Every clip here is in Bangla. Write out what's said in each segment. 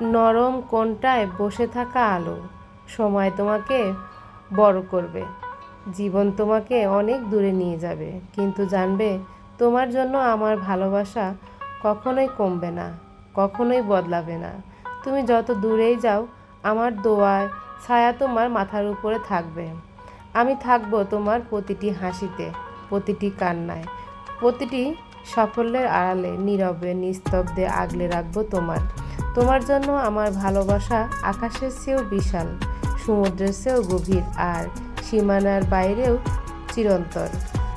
নরম কোনটায় বসে থাকা আলো সময় তোমাকে বড় করবে। জীবন তোমাকে অনেক দূরে নিয়ে যাবে, কিন্তু জানবে তোমার জন্য আমার ভালোবাসা কখনোই কমবে না, কখনোই বদলাবে না। তুমি যত দূরেই যাও, আমার দোয়ায় ছায়া তোমার মাথার উপরে থাকবে। আমি থাকব তোমার প্রতিটি হাসিতে, প্রতিটি কান্নায়, প্রতিটি সাফল্যের আড়ালে, নীরবে, নিস্তব্ধে আগলে রাখব তোমার। তোমার জন্য আমার ভালোবাসা আকাশের চেয়েও বিশাল, সমুদ্রের চেয়েও গভীর, আর সীমানার বাইরেও চিরন্তর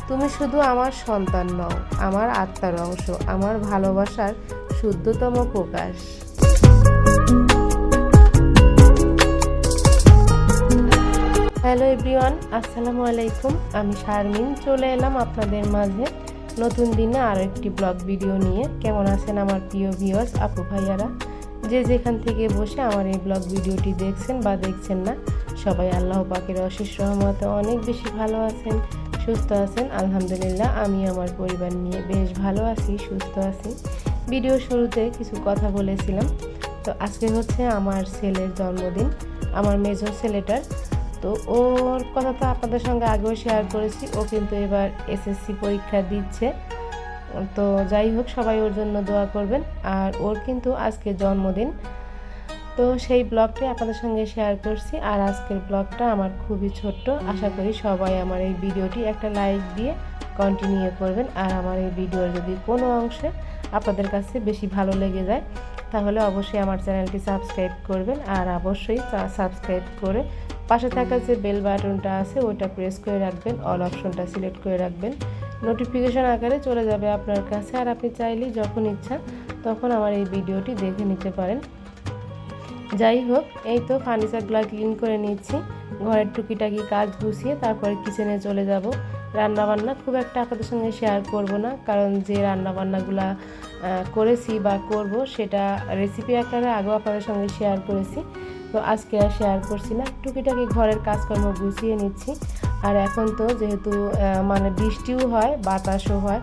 তুমি শুধু আমার সন্তান নও, আমার আত্মার অংশ, আমার ভালোবাসার শুদ্ধতম প্রকাশ। হ্যালো এভরিওয়ান, আসসালামু আলাইকুম। আমি শারমিন, চলে এলাম আপনাদের মাঝে নতুন দিনে আরও একটি ব্লগ ভিডিও নিয়ে। কেমন আছেন আমার প্রিয় ভিউয়ার্স আপু ভাইয়ারা? যে যেখান থেকে বসে আমার এই ব্লগ ভিডিওটি দেখছেন বা দেখছেন না, সবাই আল্লাহ পাকের অশেষ রহমতে অনেক বেশি ভালো আছেন, সুস্থ আছেন। আলহামদুলিল্লাহ, আমি আমার পরিবার নিয়ে বেশ ভালো আছি, সুস্থ আছি। ভিডিও শুরুতে কিছু কথা বলেছিলাম। তো আজকে হচ্ছে আমার ছেলের জন্মদিন। আমার মেজর ছেলেটার তো ওর কথা তো আপনাদের সঙ্গে আগেও শেয়ার করেছি। ও কিন্তু এবার এসএসসি পরীক্ষা দিচ্ছে। তো যাই হোক, সবাই ওর জন্য দোয়া করবেন। আর ওর কিন্তু আজকে জন্মদিন। তো সেই ব্লগটি আপনাদের সঙ্গে শেয়ার করছি। আর আজকের ব্লগটা আমার খুবই ছোট্ট। আশা করি সবাই আমার এই ভিডিওটি একটা লাইক দিয়ে কন্টিনিউ করবেন। আর আমার এই ভিডিওর যদি কোনো অংশে আপনাদের কাছে বেশি ভালো লেগে যায়, তাহলে অবশ্যই আমার চ্যানেলটি সাবস্ক্রাইব করবেন। আর অবশ্যই সাবস্ক্রাইব করে পাশে থাকা যে বেল বাটনটা আছে, ওইটা প্রেস করে রাখবেন অল অপশনটা সিলেক্ট করে রাখবেন। নোটিফিকেশন আকারে চলে যাবে আপনার কাছে। আর আপনি চাইলেই যখন ইচ্ছা তখন আমার এই ভিডিওটি দেখে নিতে পারেন। যাই হোক, এই তো ফার্নিচারগুলো ক্লিন করে নিচ্ছি ঘরের টুকিটাকি কাজ গুছিয়ে তারপরে কিচেনে চলে যাব। রান্নাবান্না খুব একটা আপনাদের সঙ্গে শেয়ার করব না, কারণ যে রান্নাবান্নাগুলা করেছি বা করব, সেটা রেসিপি আকারে আগেও আপনাদের সঙ্গে শেয়ার করেছি। তো আজকে আর শেয়ার করছি না। টুকিটাকি ঘরের কাজকর্ম গুছিয়ে নিচ্ছি। আর এখন তো যেহেতু মানে বৃষ্টিও হয়, বাতাসও হয়,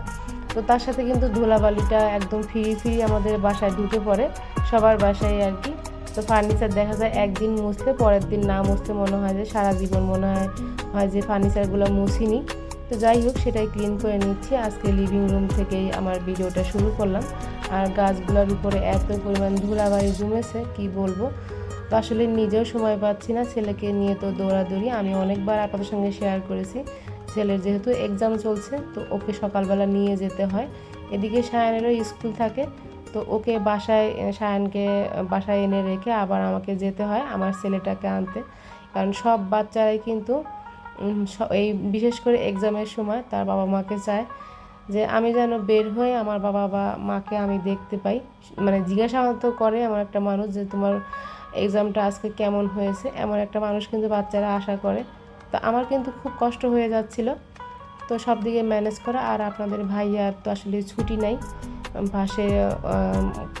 তো তার সাথে কিন্তু ধুলাবালিটা একদম ফ্রি ফ্রি আমাদের বাসায় ঢুকে পড়ে, সবার বাসায় আর কি। তো ফার্নিচার দেখা যায় একদিন মুছলে পরের দিন না মুছতে মনে হয় যে সারা জীবন মনে হয় হয় যে ফার্নিচারগুলো মুছিনি। তো যাই হোক, সেটাই ক্লিন করে নিচ্ছি। আজকে লিভিং রুম থেকেই আমার ভিডিওটা শুরু করলাম। আর গাছগুলোর উপরে এত পরিমাণ ধুলাবালি জমেছে, কি বলব? তো আসলে নিজেও সময় পাচ্ছি না ছেলেকে নিয়ে তো দৌড়াদৌড়ি। আমি অনেকবার আপনাদের সঙ্গে শেয়ার করেছি। ছেলের যেহেতু এক্সাম চলছে, তো ওকে সকালবেলা নিয়ে যেতে হয়। এদিকে সায়ানেরও স্কুল থাকে, তো ওকে বাসায়, সায়ানকে বাসায় এনে রেখে আবার আমাকে যেতে হয় আমার ছেলেটাকে আনতে। কারণ সব বাচ্চারাই কিন্তু এই বিশেষ করে এক্সামের সময় তার বাবা মাকে চায় যে আমি যেন বের হয়ে আমার বাবা বা মাকে আমি দেখতে পাই। মানে জিজ্ঞাসা তো করে আমার একটা মানুষ যে তোমার এক্সামটা আজকে কেমন হয়েছে, এমন একটা মানুষ কিন্তু বাচ্চারা আশা করে। তো আমার কিন্তু খুব কষ্ট হয়ে যাচ্ছিল। তো সব দিকে ম্যানেজ করা, আর আপনাদের ভাইয়ার তো আসলে ছুটি নাই। পাশে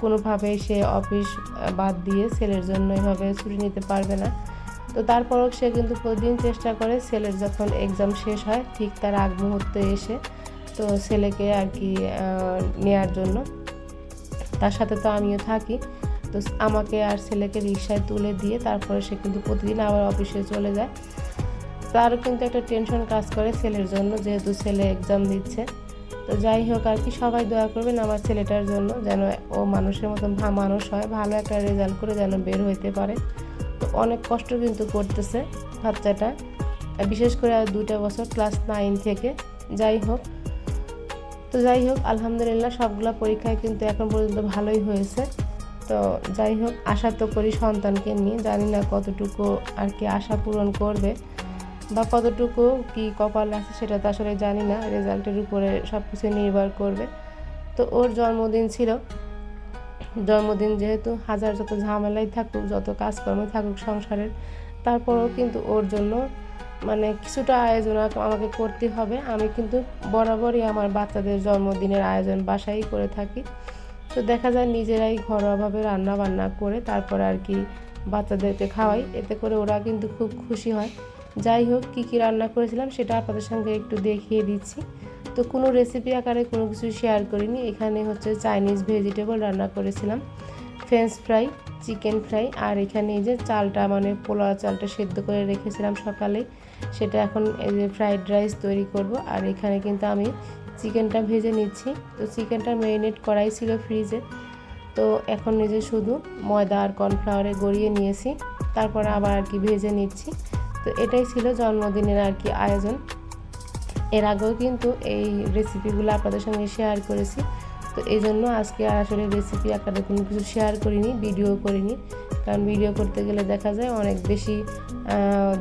কোনোভাবে সে অফিস বাদ দিয়ে ছেলের জন্য এভাবে ছুটি নিতে পারবে না। তো তারপরও সে কিন্তু প্রতিদিন চেষ্টা করে ছেলের যখন এক্সাম শেষ হয়, ঠিক তার আগ মুহূর্তে এসে তো ছেলেকে আর কি নেয়ার জন্য। তার সাথে তো আমিও থাকি। তো আমাকে আর ছেলেকে রিক্সায় তুলে দিয়ে তারপরে সে কিন্তু প্রতিদিন আবার অফিসে চলে যায়। তারও কিন্তু একটা টেনশন কাজ করে ছেলের জন্য, যেহেতু ছেলে এক্সাম দিচ্ছে। তো যাই হোক আর কি, সবাই দোয়া করবেন আমার ছেলেটার জন্য, যেন ও মানুষের মতন মানুষ হয়, ভালো একটা রেজাল্ট করে যেন বের হইতে পারে। তো অনেক কষ্ট কিন্তু করতেছে বাচ্চাটা। বিশেষ করে আর দুটা বছর ক্লাস নাইন থেকে, যাই হোক। তো যাই হোক, আলহামদুলিল্লাহ সবগুলো পরীক্ষায় কিন্তু এখন পর্যন্ত ভালোই হয়েছে। তো যাই হোক, আশা তো করি সন্তানকে নিয়ে, জানি না কতটুকু আর কি আশা পূরণ করবে বা কতটুকু কি কপাল আছে সেটা তো আসলে জানি না, রেজাল্টের উপরে সব কিছু নির্ভর করবে। তো ওর জন্মদিন ছিল। জন্মদিন যেহেতু হাজার যত ঝামেলাই থাকুক, যত কাজকর্ম থাকুক সংসারের, তারপরেও কিন্তু ওর জন্য মানে কিছুটা আয়োজন আমাকে করতে হবে। আমি কিন্তু বরাবরই আমার বাচ্চাদের জন্মদিনের আয়োজন বাসায় করে থাকি। তো দেখা যায় নিজেরাই ঘরোয়াভাবে রান্না বান্না করে তারপর আর কি বাচ্চাদেরকে খাওয়াই। এতে করে ওরা কিন্তু খুব খুশি হয়। যাই হোক, কী কী রান্না করেছিলাম সেটা আপনাদের সঙ্গে একটু দেখিয়ে দিচ্ছি। তো কোনো রেসিপি আকারে কোনো কিছু শেয়ার করিনি। এখানে হচ্ছে চাইনিজ ভেজিটেবল রান্না করেছিলাম। ফ্রেঞ্চ ফ্রাই চিকেন ফ্রাই আর এখানে এই যে চালটা মানে পোলাও চালটা সেদ্ধ করে রেখেছিলাম সকালে। সেটা এখন এই যে ফ্রাইড রাইস তৈরি করব। আর এখানে কিন্তু আমি চিকেনটা ভেজে নিচ্ছি। তো চিকেনটা ম্যারিনেট করাই ছিল ফ্রিজে তো এখন নিজে শুধু ময়দা আর কর্নফ্লাওয়ারে গড়িয়ে নিয়েছি। তারপরে আবার আর কি ভেজে নিচ্ছি। তো এটাই ছিল জন্মদিনের আর কি আয়োজন। এর আগেও কিন্তু এই রেসিপিগুলো আপনাদের সঙ্গে শেয়ার করেছি। তো এই জন্য আজকে আর আসলে রেসিপি আপনাদের কোনো কিছু শেয়ার করিনি ভিডিও করিনি। কারণ ভিডিও করতে গেলে দেখা যায় অনেক বেশি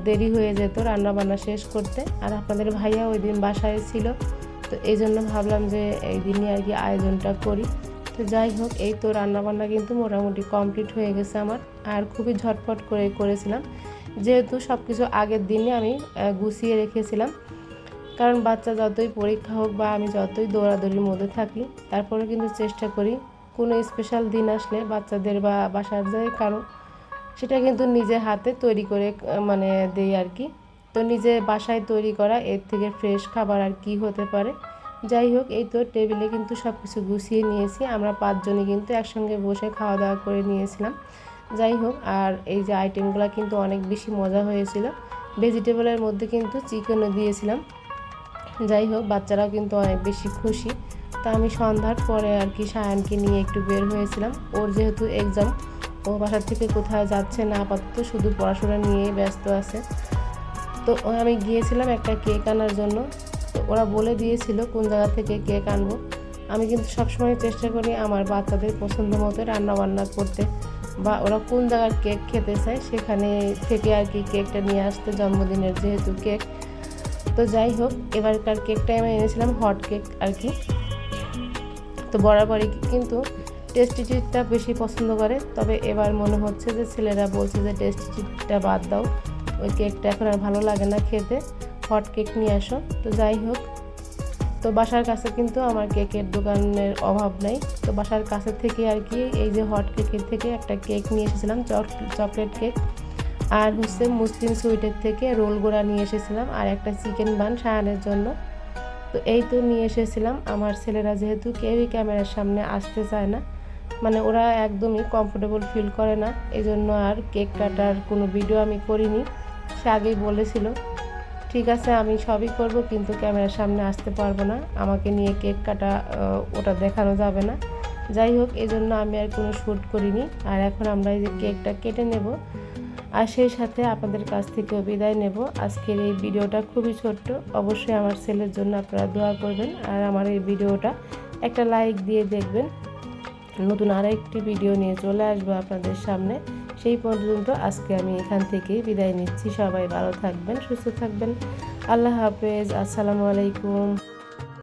দেরি হয়ে যেত রান্না বান্না শেষ করতে। আর আপনাদের ভাইয়া ওই দিন বাসায় ছিল। তো এই জন্য ভাবলাম যে এই দিনই আর কি আয়োজনটা করি। তো যাই হোক, এই তো রান্নাবান্না কিন্তু মোটামুটি কমপ্লিট হয়ে গেছে আমার। আর খুবই ঝটপট করে করেছিলাম। যেহেতু সব কিছু আগের দিনে আমি গুছিয়ে রেখেছিলাম। কারণ বাচ্চা যতই পরীক্ষা হোক বা আমি যতই দৌড়াদৌড়ির মধ্যে থাকি তারপরে কিন্তু চেষ্টা করি কোনো স্পেশাল দিন আসলে বাচ্চাদের বা বাসার যায় কারও, সেটা কিন্তু নিজে হাতে তৈরি করে মানে দেই আর কি। তো নিজে বাসায় তৈরি করা, এর থেকে ফ্রেশ খাবার আর কি হতে পারে। যাই হোক, এই তো টেবিলে কিন্তু সব কিছু গুছিয়ে নিয়েছি। আমরা পাঁচজনই কিন্তু একসঙ্গে বসে খাওয়া দাওয়া করে নিয়েছিলাম। যাই হোক, আর এই যে আইটেমগুলো কিন্তু অনেক বেশি মজা হয়েছিল। ভেজিটেবলের মধ্যে কিন্তু চিকেনও দিয়েছিলাম। যাই হোক, বাচ্চারাও কিন্তু অনেক বেশি খুশি। তা আমি সন্ধ্যার পরে আর কি সায়ানকে নিয়ে একটু বের হয়েছিলাম। ওর যেহেতু এক্সাম ও বাসার থেকে কোথাও যাচ্ছে না, আপাতত শুধু পড়াশোনা নিয়েই ব্যস্ত আছে। তো আমি গিয়েছিলাম একটা কেক আনার জন্য। তো ওরা বলে দিয়েছিল কোন জায়গা থেকে কেক আনব। আমি কিন্তু সবসময় চেষ্টা করি আমার বাচ্চাদের পছন্দ মতো রান্নাবান্না করতে বা ওরা কোন জায়গার কেক খেতে চায় সেখানে থেকে আর কি কেকটা নিয়ে আসতে, জন্মদিনের যেহেতু কেক। তো যাই হোক, এবারকার কেকটা আমি এনেছিলাম, হট কেক আর কি। তো বরাবরই কিন্তু টেস্টিটিটা বেশি পছন্দ করে। তবে এবার মনে হচ্ছে যে ছেলেরা বলছে যে টেস্টিটিটা বাদ দাও। ওই কেকটা এখন আর ভালো লাগে না খেতে। হট কেক নিয়ে আসো। তো যাই হোক, তো বাসার কাছে কিন্তু আমার কেকের দোকানের অভাব নাই। তো বাসার কাছে থেকে আর কি এই যে হট কেকের থেকে একটা কেক নিয়ে এসেছিলাম চকলেট কেক আর হচ্ছে মুসলিম সুইটের থেকে রোল গোড়া নিয়ে এসেছিলাম, আর একটা চিকেন বান সায়ানের জন্য। তো এই তো নিয়ে এসেছিলাম। আমার ছেলেরা যেহেতু কেউই ক্যামেরার সামনে আসতে চায় না মানে ওরা একদমই কমফোর্টেবল ফিল করে না। এই জন্য আর কেক কাটার কোনো ভিডিও আমি করিনি। সে আগেই বলেছিল, ঠিক আছে, আমি সবই করব, কিন্তু ক্যামেরার সামনে আসতে পারব না। আমাকে নিয়ে কেক কাটা ওটা দেখানো যাবে না। যাই হোক এই জন্য আমি আর কোনো শ্যুট করিনি। আর এখন আমরা এই যে কেকটা কেটে নেব। আর সেই সাথে আপনাদের কাছ থেকেও বিদায় নেব। আজকের এই ভিডিওটা খুবই ছোট্ট। অবশ্যই আমার ছেলের জন্য আপনারা দোয়া করবেন। আর আমার এই ভিডিওটা একটা লাইক দিয়ে দেখবেন। নতুন আরও একটি ভিডিও নিয়ে চলে আসব আপনাদের সামনে। সেই পর্যন্ত আজকে আমি এখান থেকেই বিদায় নিচ্ছি। সবাই ভালো থাকবেন, সুস্থ থাকবেন। আল্লাহ হাফেজ। আসসালামু আলাইকুম।